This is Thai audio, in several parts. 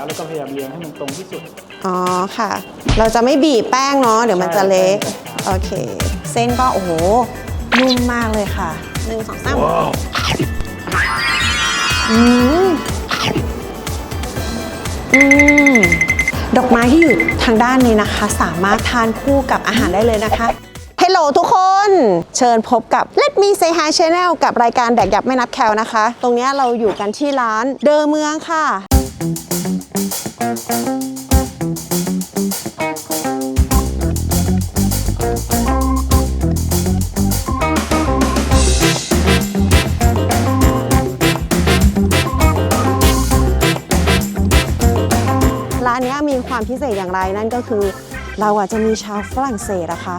แล้วแล้วก็พยายามเรียงให้มันตรงที่สุด อ๋อค่ะ เราจะไม่บีบแป้งเนาะเดี๋ยวมันจะเละโอเค เส้นก็โอ้โหนุ่มมากเลยค่ะหนึ่งสองสามอืมอืมดอกไม้ที่อยู่ทางด้านนี้นะคะ สามารถทานคู่กับอาหารได้เลยนะคะเฮลโหลทุกคน เชิญพบกับ Let Me Say Hi Channel กับรายการแดกยับไม่นับแคลนะคะ ตรงเนี้ยเราอยู่กันที่ร้านเดอเมืองค่ะ เศษอย่างไรนั่นก็คือ เราอะจะมีชาวฝรั่งเศสนะคะ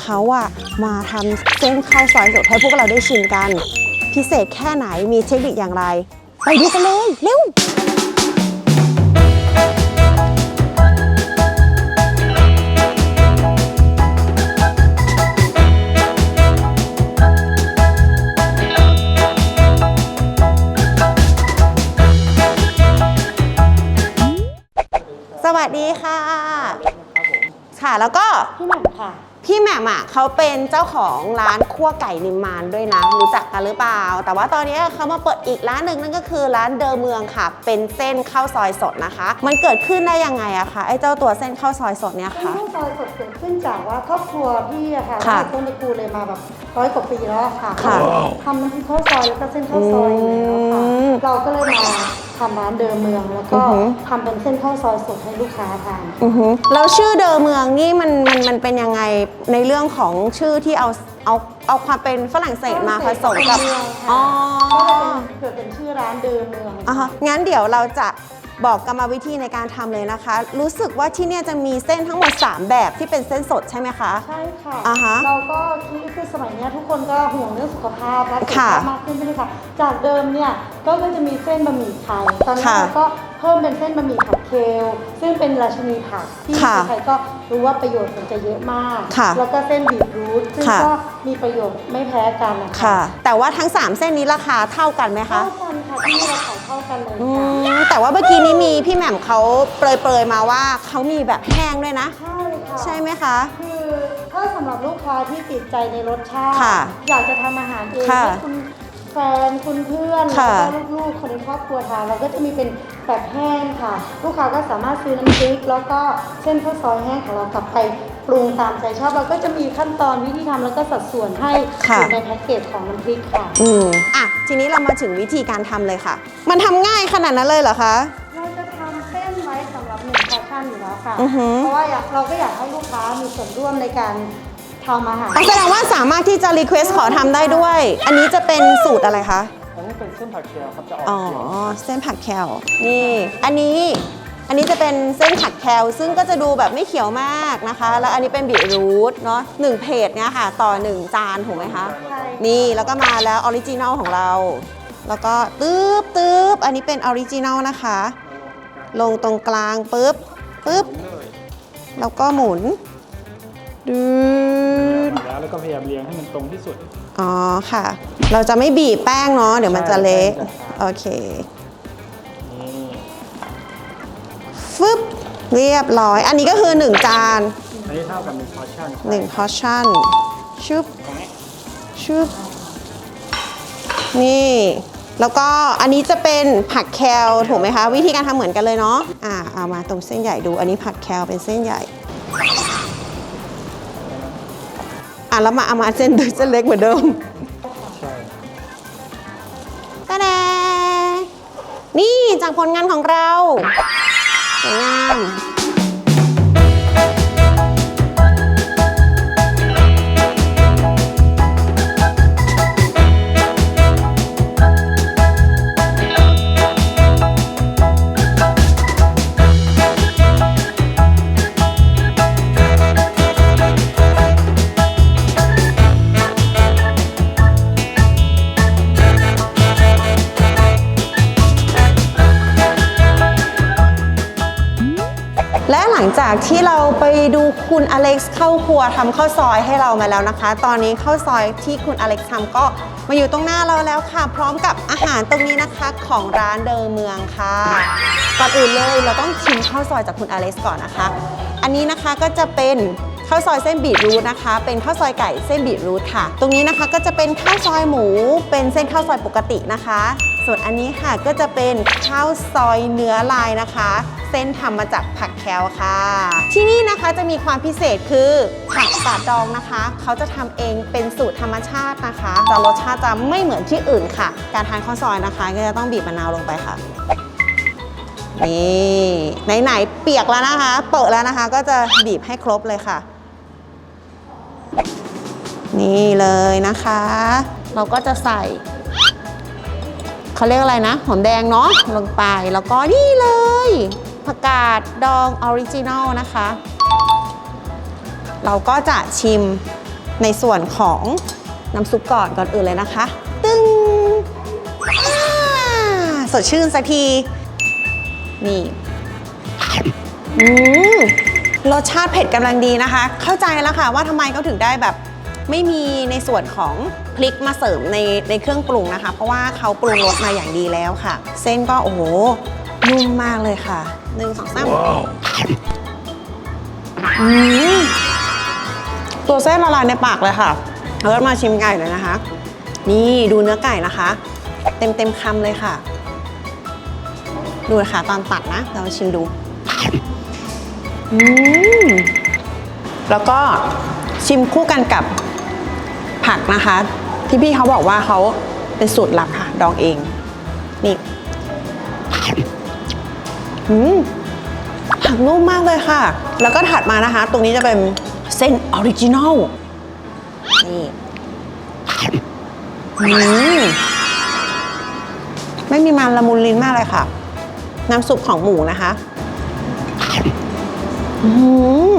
เขาอะมาทำเส้นข้าวซอยสดให้พวกเราได้ชิมกัน พิเศษแค่ไหนมีเทคนิคอย่างไร ไปดูกันเลยเร็ว ค่ะ แล้วก็พี่หม่ำค่ะ พี่แหม่มอะเขาเป็นเจ้าของร้านคั่วไก่นิมมานด้วยนะ รู้จักกันหรือเปล่า แต่ว่าตอนนี้เขามาเปิดอีกร้านหนึ่งนั่นก็คือร้านเดอเมืองค่ะ เป็นเส้นข้าวซอยสดนะคะ มันเกิดขึ้นได้ยังไงอะคะไอ้เจ้าตัวเส้นข้าวซอยสดเนี่ยเป็นค่ะ ข้าวซอยสดเกิดขึ้นจากว่าครอบครัวพี่อะค่ะค่ะต้นตระกูลเลยมาแบบร้อยกว่าปีแล้วอะค่ะค่ะ ทำน้ำพริกข้าวซอยแล้วก็เส้นข้าวซอยอยู่แล้วค่ะอืมเราก็เลยมา ทำร้านเดิมเมืองแล้วอืก็อหือ ทำเป็นเส้นข้าวซอยสดให้ลูกค้าทานอือหือแล้วชื่อเดอเมืองนี่มันมันมันเป็นยังไงในเรื่องของชื่อที่เอาเอาเอาความเป็นฝรั่งเศสมาผสมกับ เมืองอ๋อค่ะก็เลยเป็นเกิดเป็นชื่อร้านเดิมเมือง อะฮะงั้นเดี๋ยวเราจะ บอกกรรมวิธีในการทำเลยนะคะ รู้สึกว่าที่เนี่ยจะมีเส้นทั้งหมด 3 แบบที่เป็นเส้นสดใช่ไหมคะ ใช่ค่ะอ่าฮะเราก็คิดคือสมัยเนี้ยทุกคนก็ห่วงเรื่องสุขภาพและสุขค่ะภาพมากขึ้นใช่ไหมคะจากเดิมเนี่ยก็ก็จะมีเส้นบะหมี่ไทยตอนนี้ค่ะเราก็ เพิ่มเป็นเส้นบะหมี่ผัดเคลซึ่งเป็นราชินีผักที่ค่ะใครๆก็รู้ว่าประโยชน์มันจะเยอะมาก ค่ะแล้วก็เส้นบีทรูทซึ่งค่ะ ก็มีประโยชน์ไม่แพ้กันนะคะค่ะ แต่ว่าทั้ง 3 เส้นนี้ราคาเท่ากันไหมคะเท่ากันค่ะที่นี่เราขายเท่ากันเลยอืค่ะมแต่ว่าเมื่อกี้นี้มีพี่แหม่มเขาเปรยๆมาว่าเขามีแบบแห้งด้วยนะ ใช่ค่ะ ใช่ไหมคะ คือถ้าสำหรับลูกค้าที่ติดใจในรสชาติ ค่ะอยากจะทำอาหารเองค่ะให้คุณ แฟนคุณเพื่อนค่ะแล้วก็ลูกๆคนในครอบครัวทานเราก็จะมีเป็นแบบแห้งค่ะ ลูกค้าก็สามารถซื้อน้ำพริกแล้วก็เส้นข้าวซอยแห้งของเรากลับไปปรุงตามใจชอบเราก็จะมีขั้นตอนวิธีทำแล้วก็สัดส่วนให้ค่ะ อยู่ในแพ็กเกจของน้ำพริกค่ะ อืมอะ ทีนี้เรามาถึงวิธีการทำเลยค่ะ มันทำง่ายขนาดนั้นเลยเหรอคะ เราจะทำเส้นไว้สำหรับหนึ่งพอร์ชั่นอยู่แล้วค่ะ อือหือเพราะว่าอยากเราก็อยากให้ลูกค้ามีส่วนร่วมในการ ทำอาหารอ๋อแสดงว่าสามารถที่จะรีเควสขอทำได้ด้วย อันนี้จะเป็นสูตรอะไรคะ อันนี้เป็นเส้นผักเคียวครับจะออกอ๋อเขียวเส้นผักแคลนี่ อันนี้ อันนี้จะเป็นเส้นผักแคลซึ่งก็จะดูแบบไม่เขียวมากนะคะ แล้วอันนี้เป็นบีทรูทเนาะหนึ่งเพจเนี่ยค่ะ ต่อหนึ่งจานถูกไหมคะ ใช่นี่แล้วก็มาแล้วออริจินัลของเรา แล้วก็ตืบตืบอันนี้เป็นออริจินัลนะคะ ลงตรงกลางปุ๊บปุ๊บแล้วก็หมุน ดูดแล้วแล้วก็พยายามเรียงให้มันตรงที่สุด อ๋อค่ะ เราจะไม่บีบแป้งเนาะเดี๋ยวมันจะเละใช่ใช่ โอเค นี่ฟึบเรียบร้อย อันนี้ก็คือ 1 จาน อันนี้เท่ากับหนึ่งพอร์ชั่น1 portion ชุบตรงนี้ชุบนี่ แล้วก็อันนี้จะเป็นผักแคลถูกไหมคะ วิธีการทำเหมือนกันเลยเนาะอ่าเอามาตรงเส้นใหญ่ดูอันนี้ผัดแคลเป็นเส้นใหญ่อะ แล้วมาเอามาเส้นเส้นเล็กเหมือนเดิมใช่ตาดนี่จากผลงานของเราสวยงาม คุณอเล็กซ์เข้าครัวทำข้าวซอยให้เรามาแล้วนะคะ ตอนนี้ข้าวซอยที่คุณอเล็กซ์ทำก็มาอยู่ตรงหน้าเราแล้วค่ะ พร้อมกับอาหารตรงนี้นะคะของร้านเดิมเมืองค่ะก่อนอื่นเลยเราต้องชิมข้าวซอยจากคุณอเล็กซ์ก่อนนะคะ อันนี้นะคะก็จะเป็นข้าวซอยเส้นบีทรูทนะคะ เป็นข้าวซอยไก่เส้นบีทรูทค่ะ ตรงนี้นะคะก็จะเป็นข้าวซอยหมู เป็นเส้นข้าวซอยปกตินะคะ ส่วนอันนี้ค่ะก็จะเป็นข้าวซอยเนื้อลายนะคะ เส้นทำมาจากผักแคลค่ะ ที่นี่นะคะจะมีความพิเศษคือผักกาดดองนะคะ เขาจะทำเองเป็นสูตรธรรมชาตินะคะแต่รสชาติจะไม่เหมือนที่อื่นค่ะ การทานข้าวซอยนะคะ ก็จะต้องบีบมะนาวลงไปค่ะนี่ไหนๆเปียกแล้วนะคะ เปิดแล้วนะคะ ก็จะบีบให้ครบเลยค่ะ นี่เลยนะคะ เราก็จะใส่ เขาเรียกอะไรนะ หอมแดงเนาะลงไปแล้วก็นี่เลยผักกาดดองออริจินัลนะคะ เราก็จะชิมในส่วนของน้ำซุปก่อนก่อนอื่นเลยนะคะ ตึ้งสดชื่นสักที นี่อืมรสชาติเผ็ดกำลังดีนะคะ เข้าใจแล้วค่ะว่าทำไมเขาถึงได้แบบ ไม่มีในส่วนของพริกมาเสริมในในเครื่องปรุงนะคะ เพราะว่าเขาปรุงรสมาอย่างดีแล้วค่ะ เส้นก็โอ้โหนุ่มมากเลยค่ะหนึ่งสองสามอืมตัวเส้นละลายในปากเลยค่ะแล้วก็มาชิมไก่เลยนะคะ นี่ดูเนื้อไก่นะคะ เต็มเต็มๆคำเลยค่ะ ดูนะคะตอนตัดนะ เราชิมดูอืมแล้วก็ชิมคู่กันกับ ผักนะคะ ที่พี่เขาบอกว่าเขาเป็นสูตรลับค่ะ ดองเอง นี่อืมผักนุ่มมากเลยค่ะ แล้วก็ถัดมานะคะ ตรงนี้จะเป็นเส้นออริจินัลนี่อืมไม่มีมันละมุนลิ้นมากเลยค่ะ น้ำซุปของหมูนะคะอืม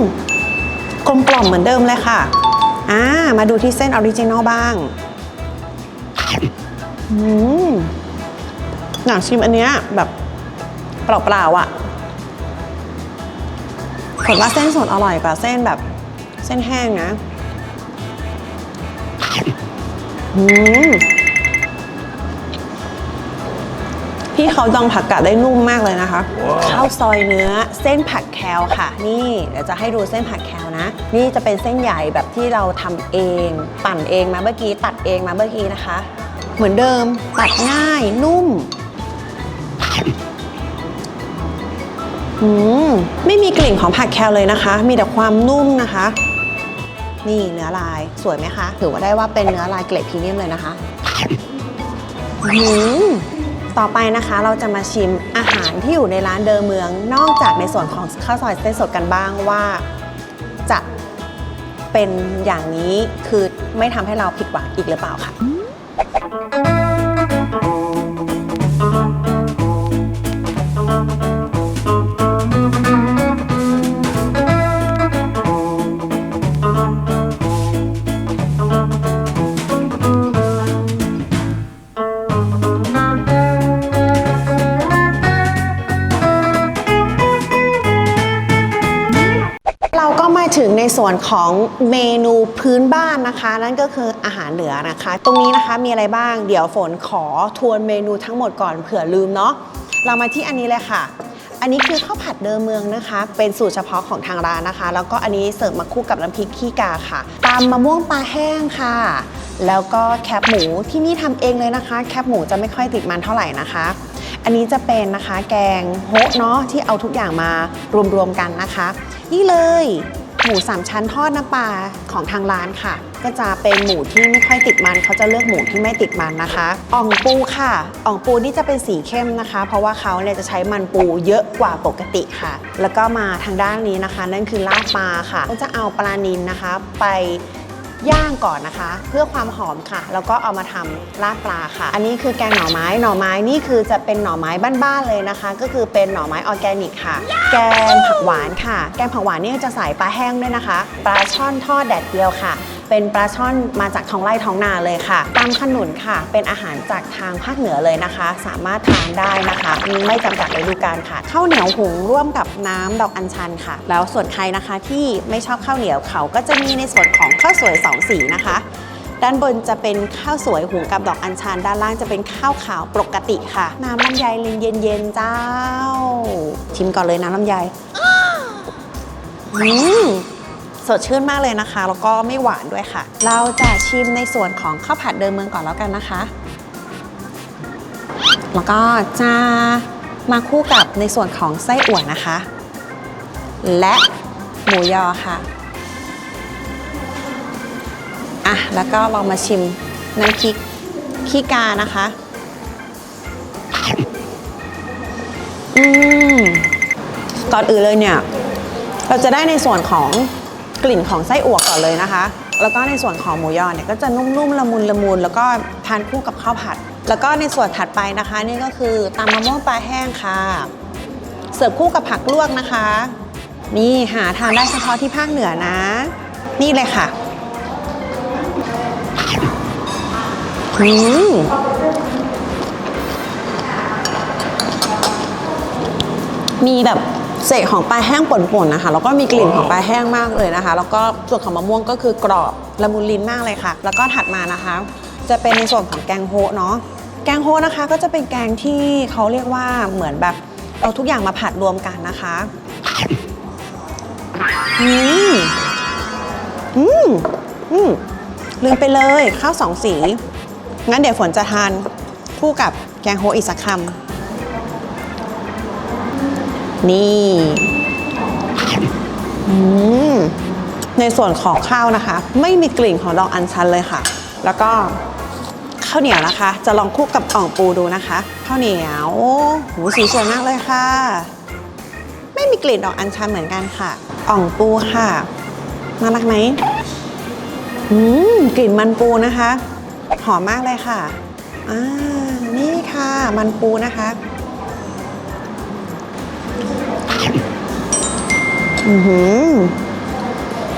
กลมกล่อมเหมือนเดิมเลยค่ะ อ่ามาดูที่เส้นออริจินอลบ้างอืมอยากชิมอันเนี้ยแบบเปล่าๆอะผลว่าเส้นสดอร่อยกว่าเส้นแบบเส้นแห้งนะ อืม พี่เขาดองผักกาดได้นุ่มมากเลยนะคะ ข้าวซอยเนื้อเส้นผักแคลค่ะ นี่เดี๋ยวจะให้ดูเส้นผักแคลนะ นี่จะเป็นเส้นใหญ่แบบที่เราทำเอง ปั่นเองมาเมื่อกี้ตัดเองมาเมื่อกี้นะคะ เหมือนเดิมตัดง่ายนุ่มอืมไม่มีกลิ่นของผักแคลเลยนะคะ มีแต่ความนุ่มนะคะ นี่เนื้อลายสวยไหมคะ ถือว่าได้ว่าเป็นเนื้อลายเกรดพรีเมียมเลยนะคะอืม ต่อไปนะคะเราจะมาชิมอาหารที่อยู่ในร้านเดิมเมือง นอกจากในส่วนของข้าวซอยเส้นสดกันบ้างว่าจะเป็นอย่างนี้คือไม่ทำให้เราผิดหวังอีกหรือเปล่าค่ะ ส่วนของเมนูพื้นบ้านนะคะ นั่นก็คืออาหารเหนือนะคะ ตรงนี้นะคะมีอะไรบ้างเดี๋ยวฝนขอทวนเมนูทั้งหมดก่อนเผื่อลืมเนาะเรามาที่อันนี้เลยค่ะ อันนี้คือข้าวผัดเดิมเมืองนะคะ เป็นสูตรเฉพาะของทางร้านนะคะ แล้วก็อันนี้เสิร์ฟมาคู่กับน้ำพริกขี้กาค่ะตามมะม่วงปลาแห้งค่ะ แล้วก็แคบหมูที่นี่ทำเองเลยนะคะ แคบหมูจะไม่ค่อยติดมันเท่าไหร่นะคะอันนี้จะเป็นนะคะแกงโฮะเนาะที่เอาทุกอย่างมารวมๆกันนะคะ นี่เลย หมูสามชั้นทอดน้ำปลาของทางร้านค่ะ ก็จะเป็นหมูที่ไม่ค่อยติดมันเขาจะเลือกหมูที่ไม่ติดมันนะคะอ่องปูค่ะอ่องปูนี่จะเป็นสีเข้มนะคะ เพราะว่าเขาเนี่ยจะใช้มันปูเยอะกว่าปกติค่ะ แล้วก็มาทางด้านนี้นะคะ นั่นคือลาบปลาค่ะก็จะเอาปลานิลนะคะ ไป ย่างก่อนนะคะ เพื่อความหอมค่ะ แล้วก็เอามาทำราดปลาค่ะ อันนี้คือแกงหน่อไม้หน่อไม้นี่คือจะเป็นหน่อไม้บ้านๆเลยนะคะ ก็คือเป็นหน่อไม้ออร์แกนิกค่ะ แกงผักหวานค่ะ แกงผักหวานนี่จะใส่ปลาแห้งด้วยนะคะ ปลาช่อนทอดแดดเดียวค่ะ เป็นปลาช่อนมาจากท้องไร่ท้องนาเลยค่ะตำขนุนค่ะ เป็นอาหารจากทางภาคเหนือเลยนะคะ สามารถทานได้นะคะ ไม่จำกัดฤดูกาลค่ะข้าวเหนียวหุงร่วมกับน้ำดอกอัญชันค่ะ แล้วส่วนใครนะคะที่ไม่ชอบข้าวเหนียวเขาก็จะมีในส่วนของข้าวสวยสองสีนะคะด้านบนจะเป็นข้าวสวยหุงกับดอกอัญชัน ด้านล่างจะเป็นข้าวขาวปกติค่ะ น้ำลำไยลินเย็นๆเจ้า ชิมก่อนเลยนะลำไยอืม สดชื่นมากเลยนะคะ แล้วก็ไม่หวานด้วยค่ะ เราจะชิมในส่วนของข้าวผัดเดิมเมืองก่อนแล้วกันนะคะ แล้วก็จะมาคู่กับในส่วนของไส้อั่วนะคะ และหมูยอค่ะอะ แล้วก็ลองมาชิมน้ำพริกขี้กานะคะ อืมก่อนอื่นเลยเนี่ย เราจะได้ในส่วนของ กลิ่นของไส้อั่วก่อนเลยนะคะ แล้วก็ในส่วนของหมูยอเนี่ยก็จะนุ่มๆละมุนละมุนแล้วก็ทานคู่กับข้าวผัด แล้วก็ในส่วนถัดไปนะคะ นี่ก็คือตำมะม่วงปลาแห้งค่ะ เสิร์ฟคู่กับผักลวกนะคะ นี่หาทานได้เฉพาะที่ภาคเหนือนะ นี่เลยค่ะอืมมีแบบ เศษของปลาแห้งป่นๆนะคะแล้วก็มีกลิ่นของปลาแห้งมากเลยนะคะ แล้วก็ส่วนของมะม่วงก็คือกรอบละมุนลิ้นมากเลยค่ะ แล้วก็ถัดมานะคะ จะเป็นในส่วนของแกงโฮเนาะแกงโฮนะคะก็จะเป็นแกงที่เขาเรียกว่าเหมือนแบบเอาทุกอย่างมาผัดรวมกันนะคะอืมอืมอืมลืมไปเลยข้าวสองสี งั้นเดี๋ยวฝนจะทานคู่กับแกงโฮอีกสักคำ นี่อืมในส่วนของข้าวนะคะ ไม่มีกลิ่นของดอกอัญชันเลยค่ะ แล้วก็ข้าวเหนียวนะคะ จะลองคู่กับอ่องปูดูนะคะข้าวเหนียวหูสีสวยมากเลยค่ะ ไม่มีกลิ่นดอกอัญชันเหมือนกันค่ะอ่องปูค่ะน่ารักไหมอืมกลิ่นมันปูนะคะ หอมมากเลยค่ะอ่านี่ค่ะ มันปูนะคะ อือหือ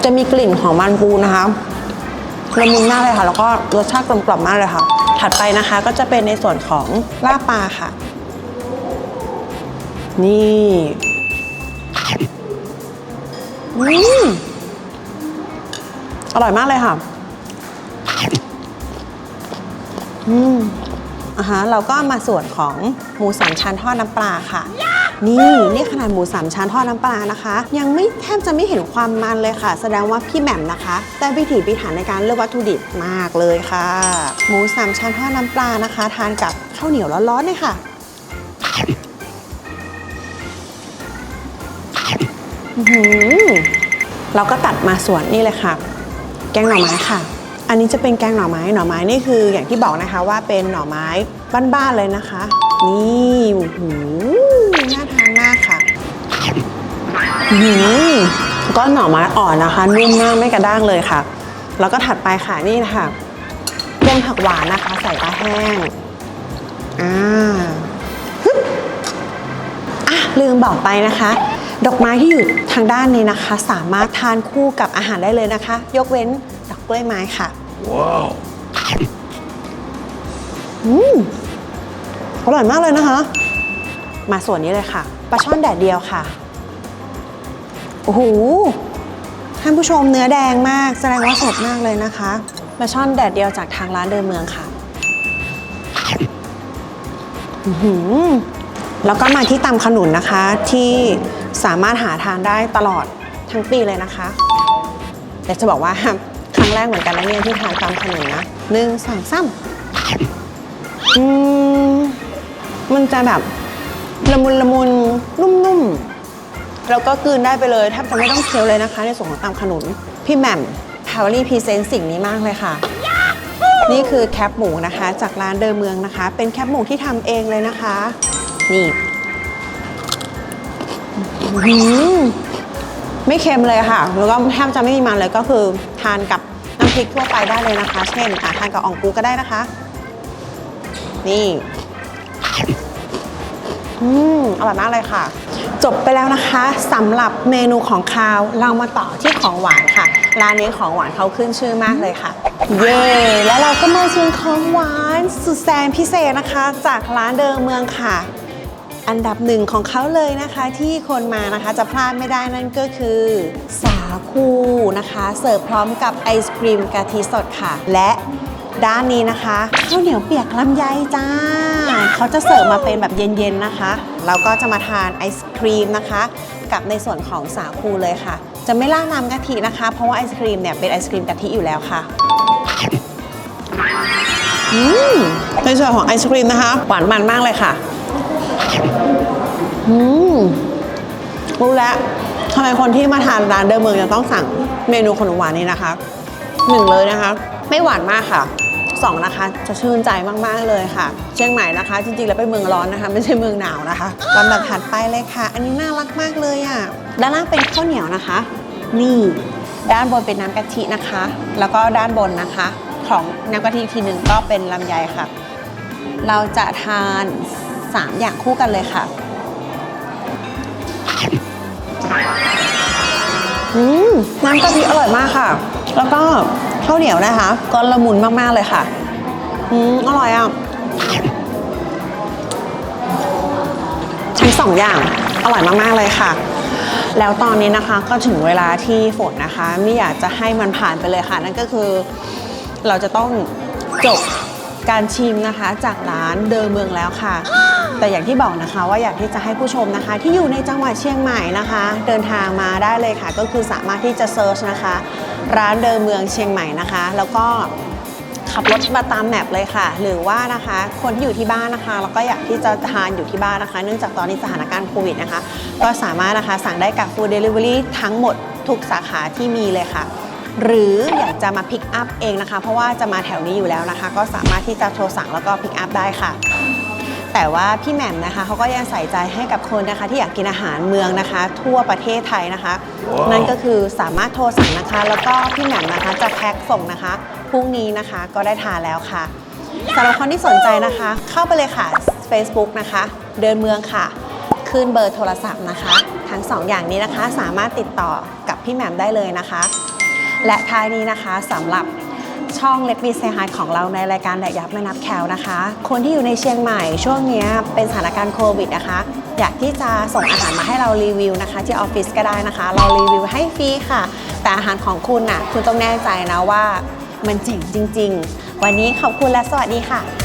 จะมีกลิ่นของมันปูนะคะละมุนมากเลยค่ะ แล้วก็รสชาติกลมกล่อมมากเลยค่ะ ถัดไปนะคะก็จะเป็นในส่วนของลาบปลาค่ะ นี่อืมอร่อยมากเลยค่ะอืมอ่าฮะเราก็มาส่วนของหมูสามชั้นทอดน้ำปลาค่ะ นี่นี่ขนาดหมูสามชั้นทอดน้ำปลานะคะ ยังไม่แทบจะไม่เห็นความมันเลยค่ะ แสดงว่าพี่แหม่มนะคะได้พิถีพิถันในการเลือกวัตถุดิบมากเลยค่ะ หมูสามชั้นทอดน้ำปลานะคะ ทานกับข้าวเหนียวร้อนๆเลยค่ะเราก็ตัดมาส่วนนี่เลยค่ะ แกงหน่อไม้ค่ะ อันนี้จะเป็นแกงหน่อไม้หน่อไม้นี่คืออย่างที่บอกนะคะว่าเป็นหน่อไม้บ้านๆเลยนะคะ นี่โอ้โห น่าทานมากค่ะอื้อหือก็หน่อไม้อ่อนนะคะ นุ่มมากไม่กระด้างเลยค่ะ แล้วก็ถัดไปค่ะนี่นะคะแกงผักหวานนะคะ ใส่ปลาแห้งอ่าฮึบอะลืมบอกไปนะคะ ดอกไม้ที่อยู่ทางด้านนี้นะคะ สามารถทานคู่กับอาหารได้เลยนะคะ ยกเว้นดอกกล้วยไม้ค่ะอืมอร่อยมากเลยนะคะ มาส่วนนี้เลยค่ะปลาช่อนแดดเดียวค่ะโอ้โหท่านผู้ชมเนื้อแดงมาก แสดงว่าสดมากเลยนะคะปลาช่อนแดดเดียวจากทางร้านเดิมเมืองค่ะอือหือแล้วก็มาที่ตำขนุนนะคะ ที่สามารถหาทานได้ตลอดทั้งปีเลยนะคะแต่จะบอกว่าครั้งแรกเหมือนกันนะเนี่ยที่ทานตำขนุนนะหนึ่งสองสามอืมมันจะแบบ ละมุนละมุนนุ่มๆ แล้วก็กลืนได้ไปเลยแทบจะไม่ต้องเคี้ยวเลยนะคะ ในส่วนของตำขนุน พี่แหม่มพาวลี่พรีเซนต์สิ่งนี้มากเลยค่ะ นี่คือแคปหมูนะคะ จากร้านเดิมเมืองนะคะ เป็นแคปหมูที่ทำเองเลยนะคะ นี่อื้อหือไม่เค็มเลยค่ะ แล้วก็แทบจะไม่มีมันเลยก็คือทานกับน้ำพริกทั่วไปได้เลยนะคะ เช่นอะทานกับอ่องปูก็ได้นะคะ นี่ อืมอร่อยมากเลยค่ะ จบไปแล้วนะคะสำหรับเมนูของคาวเรามาต่อที่ของหวานค่ะ ร้านนี้ของหวานเขาขึ้นชื่อมากเลยค่ะ เย้แล้วเราก็มาชิมของหวานสุดแสนพิเศษนะคะ จากร้านเดิมเมืองค่ะ อันดับหนึ่งของเขาเลยนะคะที่คนมานะคะจะพลาดไม่ได้นั่นก็คือ สาคูนะคะ เสิร์ฟพร้อมกับไอศครีมกะทิสดค่ะ และ ด้านนี้นะคะข้าวเหนียวเปียกลำไยจ้า เขาจะเสิร์ฟมาเป็นแบบเย็นๆนะคะเราก็จะมาทานไอศครีมนะคะ กับในส่วนของสาคูเลยค่ะ จะไม่ราน้ำกะทินะคะ เพราะว่าไอศครีมเนี่ยเป็นไอศครีมกะทิอยู่แล้วค่ะอืมในส่วนของไอศครีมนะคะ หวานมันมากเลยค่ะอืมรู้แล้วทำไมคนที่มาทานร้านเดิมเมืองจะต้องสั่งเมนูขนมหวานนี้นะคะหนึ่งเลยนะคะ ไม่หวานมากค่ะ สองนะคะ จะชื่นใจมาก ๆ เลยค่ะ เชียงใหม่นะคะ จริง ๆ แล้วเป็นเมืองร้อนนะคะ ไม่ใช่เมืองหนาวนะคะลำดับถัดไปเลยค่ะ อันนี้น่ารักมากเลยอะ ด้านล่างเป็นข้าวเหนียวนะคะ นี่ ด้านบนเป็นน้ำกะทินะคะ แล้วก็ด้านบนนะคะ ของน้ำกะทิอีกทีหนึ่งก็เป็นลำไยค่ะ เราจะทาน 3 อย่างคู่กันเลยค่ะอืมน้ำกะทิอร่อยมากค่ะ แล้วก็ ข้าวเหนียวนะคะก็ละมุนมาก ๆ เลยค่ะ อืมอร่อยอะทั้งสองอย่างอร่อยมาก ๆ เลยค่ะ แล้วตอนนี้นะคะก็ถึงเวลาที่ฝนนะคะ ไม่อยากจะให้มันผ่านไปเลยค่ะ นั่นก็คือเราจะต้องจบการชิมนะคะ จากร้านเดิมเมืองแล้วค่ะ แต่อย่างที่บอกนะคะว่าอยากที่จะให้ผู้ชมนะคะ ที่อยู่ในจังหวัดเชียงใหม่นะคะ เดินทางมาได้เลยค่ะ ก็คือสามารถที่จะเซิร์ชนะคะ ร้านเดิมเมืองเชียงใหม่นะคะ แล้วก็ขับรถมาตามแมปเลยค่ะ หรือว่านะคะคนที่อยู่ที่บ้านนะคะแล้วก็อยากที่จะทานอยู่ที่บ้านนะคะ เนื่องจากตอนนี้สถานการณ์โควิดนะคะ ก็สามารถนะคะสั่งได้กับ Food Delivery ทั้งหมดทุกสาขาที่มีเลยค่ะ หรืออยากจะมาพิกอัพเองนะคะ เพราะว่าจะมาแถวนี้อยู่แล้วนะคะ ก็สามารถที่จะโทรสั่งแล้วก็พิกอัพได้ค่ะ แต่ว่าพี่แหม่มนะคะเขาก็ยังใส่ใจให้กับคนนะคะ ที่อยากกินอาหารเมืองนะคะ ทั่วประเทศไทยนะคะนั่นก็คือสามารถโทรสั่งนะคะ แล้วก็พี่แหม่มนะคะจะแพ็คส่งนะคะพรุ่งนี้นะคะก็ได้ทานแล้วค่ะสำหรับคนที่สนใจนะคะ เข้าไปเลยค่ะ Facebook นะคะ เดินเมืองค่ะ ขึ้นเบอร์โทรศัพท์นะคะ ทั้งสองอย่างนี้นะคะสามารถติดต่อกับพี่แหม่มได้เลยนะคะ และท้ายนี้นะคะสำหรับ ช่อง Let Me Say Hi ของเราในรายการแดกยับไม่นับแคลนะคะ คนที่อยู่ในเชียงใหม่ช่วงนี้เป็นสถานการณ์โควิดนะคะ อยากที่จะส่งอาหารมาให้เรารีวิวนะคะ ที่ออฟฟิศก็ได้นะคะ เรารีวิวให้ฟรีค่ะ แต่อาหารของคุณน่ะคุณต้องแน่ใจนะว่ามันเจ๋งจริง ๆ วันนี้ขอบคุณและสวัสดีค่ะ